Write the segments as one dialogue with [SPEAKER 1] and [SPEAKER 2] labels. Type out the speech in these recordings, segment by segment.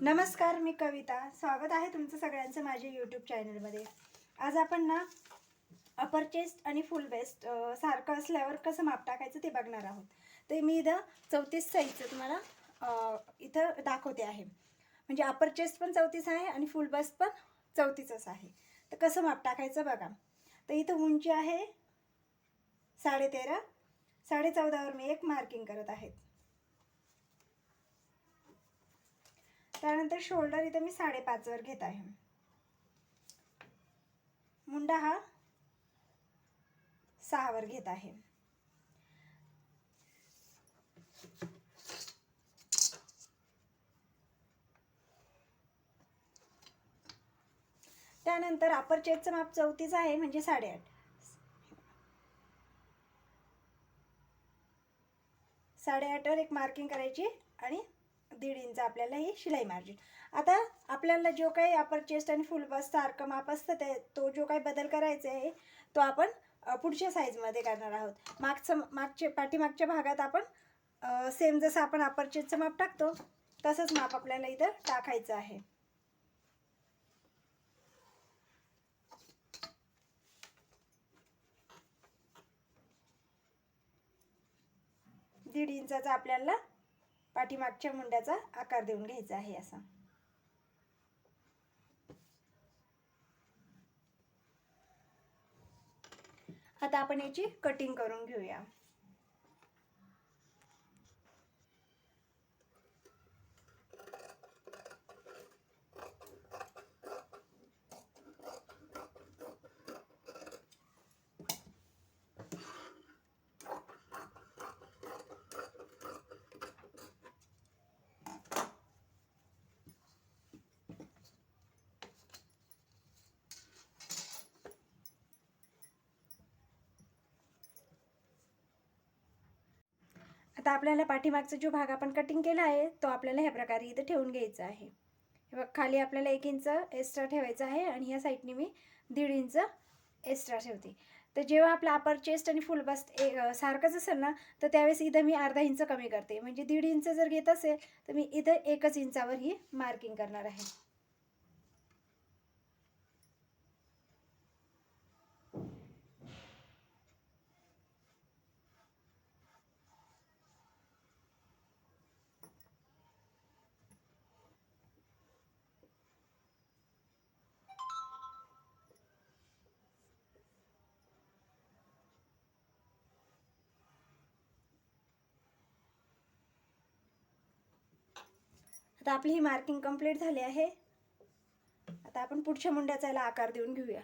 [SPEAKER 1] नमस्कार मी कविता. स्वागत आहे तुमचं सगळ्यांचं माझ्या यूट्यूब चॅनलमध्ये आज आपण ना अपर चेस्ट आणि फुल वेस्ट सारखं असल्यावर कसं माप टाकायचं ते बघणार आहोत. ते मी इथं चौतीस साईजचं तुम्हाला इथं दाखवते आहे. म्हणजे अपर चेस्ट पण चौतीस आहे आणि फुल बेस्ट पण चौतीसच आहे. तर कसं माप टाकायचं बघा. तर इथं उंची आहे साडेतेरा साडे चौदावर मी एक मार्किंग करत आहेत त्यानंतर शोल्डर इथे मी साडेपाचवर घेत आहे. मुंडा हा सहावर घेत आहे. त्यानंतर अपर चेकचं माप चौतीस आहे म्हणजे साडेआठ. साडेआठवर एक मार्किंग करायची आणि दीड इंच आपल्याला ही शिलाई मार्जिन आता आपल्याला जो काही अपर चेस्ट आणि फुल बस सारखं माप असतं ते तो जो काही बदल करायचा आहे तो आपण पुढच्या साईजमध्ये करणार आहोत. मागचं मागचे पाठीमागच्या भागात आपण सेम जसं आपण अपर चेस्टचं माप टाकतो तसंच माप आपल्याला इथं टाकायचं आहे. दीड इंचाचा आपल्याला पाठीमागच्या मुंड्याचा आकार देऊन घ्यायचा आहे असा. आता आपण याची कटिंग करून घेऊया. आता आपल्याला पाठीमागचा जो भाग आपण कटिंग केला आहे तो आपल्याला ह्या प्रकारे इथं ठेवून घ्यायचा आहे. बघ खाली आपल्याला एक इंच एक्स्ट्रा ठेवायचा आहे आणि ह्या साईडने मी दीड इंच एक्स्ट्रा ठेवते. तर जेव्हा आपला अपर चेस्ट आणि फुल बस्ट ए सारखंच असेल ना तर त्यावेळेस इथं मी अर्धा इंच कमी करते. म्हणजे दीड इंच जर घेत असेल तर मी इथं एकच इंचावर ही मार्किंग करणार आहे. आता आपली ही मार्किंग कंप्लीट झाली आहे. आता आपण पुढच्या मुंड्याचा याला आकार देऊन घेऊया.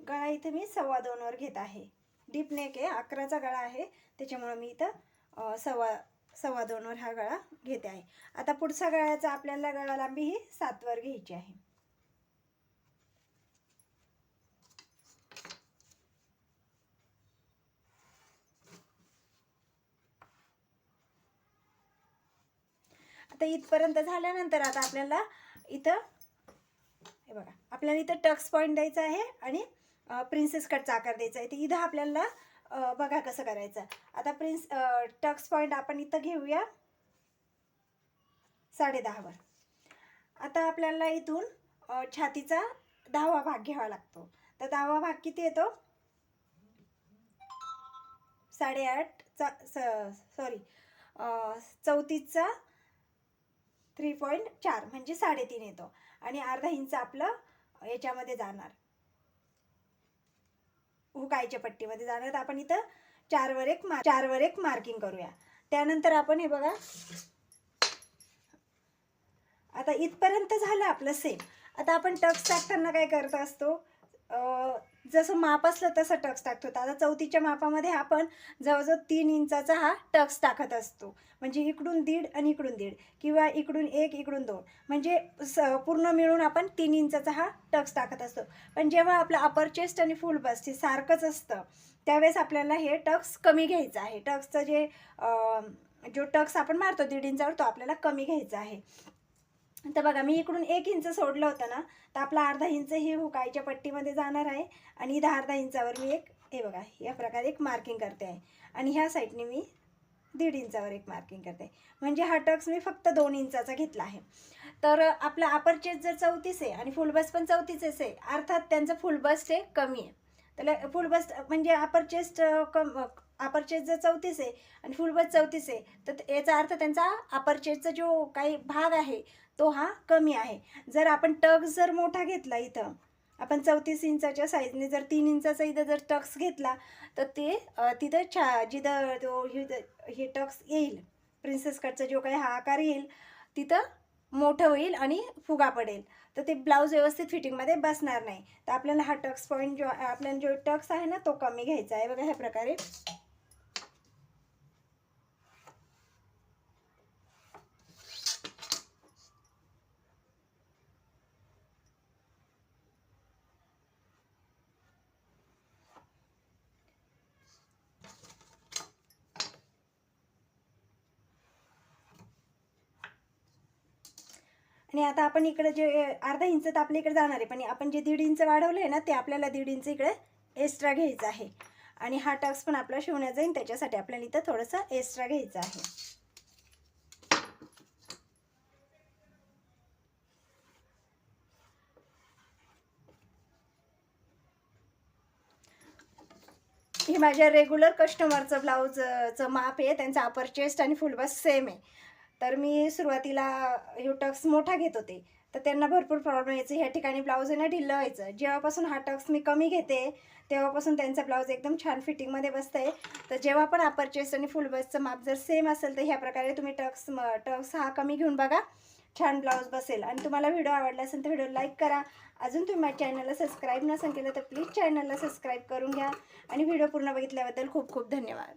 [SPEAKER 1] गळा इथं मी सव्वा दोनवर घेत आहे. डीप नेक आहे अकराचा गळा आहे. त्याच्यामुळं मी इथं सव्वा सव्वा दोनवर हा गळा घेते आहे. आता पुढचा गळ्याचा आपल्याला गळा लांबी ही सातवर घ्यायची आहे. आता इथपर्यंत झाल्यानंतर आता आपल्याला इथं हे बघा आपल्याला इथं टक्स पॉईंट द्यायचा आहे आणि प्रिन्सेस कटचा आकार द्यायचा आहे. तर इथं आपल्याला बघा कसं करायचं. आता प्रिन्स टक्स पॉईंट आपण इथं घेऊया. साडे दहावर. आता आपल्याला इथून छातीचा दहावा भाग घ्यावा लागतो. तर दहावा भाग किती येतो? साडेआठचा सॉरी चौतीसचा थ्री पॉईंट चार म्हणजे साडेतीन येतो. आणि अर्धा इंच आपलं याच्यामध्ये जाणार. हुकायच्या पट्टीमध्ये जाणार. तर आपण इथं चारवर एक मार चारवर एक मार्किंग करूया. त्यानंतर आपण हे बघा. आता इथपर्यंत झालं आपलं सेम आता आपण टक्स टाकताना काय करत असतो? जसं माप असलं तसं टक्स टाकतो. आता चौथीच्या मापामध्ये आपण जवळजवळ तीन इंचाचा हा टक्स टाकत असतो. म्हणजे इकडून दीड आणि इकडून दीड किंवा इकडून एक इकडून दोन. म्हणजे स पूर्ण मिळून आपण तीन इंचाचा हा टक्स टाकत असतो. पण जेव्हा आपलं अपर चेस्ट आणि फुल बस्ट हे सारखंच असतं त्यावेळेस आपल्याला हे टक्स कमी घ्यायचं आहे. टक्सचं जे जो टक्स आपण मारतो दीड इंचावर तो आपल्याला कमी घ्यायचा आहे. तर बघा मी इकडून एक इंच सोडलं होतं ना तर आपला अर्धा इंच ही हुकायच्या पट्टीमध्ये जाणार आहे आणि इथं अर्धा इंचावर मी एक हे बघा या प्रकारे एक मार्किंग करते आहे. आणि ह्या साईडने मी दीड इंचावर एक मार्किंग करते म्हणजे हा टक्स मी फक्त दोन इंचाचा घेतला आहे. तर आपला अपर चेस्ट जर चौतीस आहे आणि फुल पण चौतीसच आहे अर्थात त्यांचं फुलबस्ट हे कमी आहे. तर फुलबस्ट म्हणजे अपर चेस्ट कम अपर चेस्ट जर चौतीस आहे आणि फुल चौतीस आहे तर याचा अर्थ त्यांचा अपर चेस्टचा जो काही भाग आहे तो हा कमी आहे. जर आपण टक्स जर मोठा घेतला इथं आपण चौतीस इंचाच्या साईजने जर तीन इंचाचा इथं जर टक्स घेतला तर ते तिथं छा जिथं तो हे टक्स येईल प्रिन्सेस कटचा जो काही हा आकार येईल तिथं मोठं होईल आणि फुगा पडेल. तर ते ब्लाऊज व्यवस्थित फिटिंगमध्ये बसणार नाही. तर आपल्याला हा टक्स पॉईंट जो आपल्याला जो टक्स आहे ना तो कमी घ्यायचा आहे. बघा ह्या प्रकारे आणि आता आपण इकडे जे अर्धा इंच तर आपल्या इकडे जाणार आहे पण आपण जे दीड इंच वाढवलं आहे ना ते आपल्याला दीड इंच इकडे एक्स्ट्रा घ्यायचं आहे. आणि हा टक्स पण आपला शिवण्यात जाईल त्याच्यासाठी आपल्याला इथं थोडंसं एक्स्ट्रा घ्यायचं आहे. हे माझ्या रेग्युलर कस्टमरचं ब्लाऊजचं माप आहे त्यांचं अपर चेस्ट आणि फुल बस सेम आहे. तर मी सुरुवातीला हे टक्स मोठा घेत होते. तर त्यांना भरपूर प्रॉब्लेम यायचे. ह्या ठिकाणी ब्लाऊज यांना ढिल्लं व्हायचं. जेव्हापासून हा टक्स मी कमी घेते तेव्हापासून त्यांचा ब्लाऊज एकदम छान फिटिंगमध्ये बसतं आहे तर जेव्हा पण अपर चेस्ट आणि फुल बसचं माप जर सेम असेल तर ह्या प्रकारे तुम्ही टक्स टक्स हा कमी घेऊन बघा. छान ब्लाऊज बसेल. आणि तुम्हाला व्हिडिओ आवडला असेल तर व्हिडिओ लाईक करा. अजून तुम्ही माझ्या चॅनलला सबस्क्राईब नसेल केलं तर प्लीज चॅनलला सबस्क्राईब करून घ्या. आणि व्हिडिओ पूर्ण बघितल्याबद्दल खूप खूप धन्यवाद.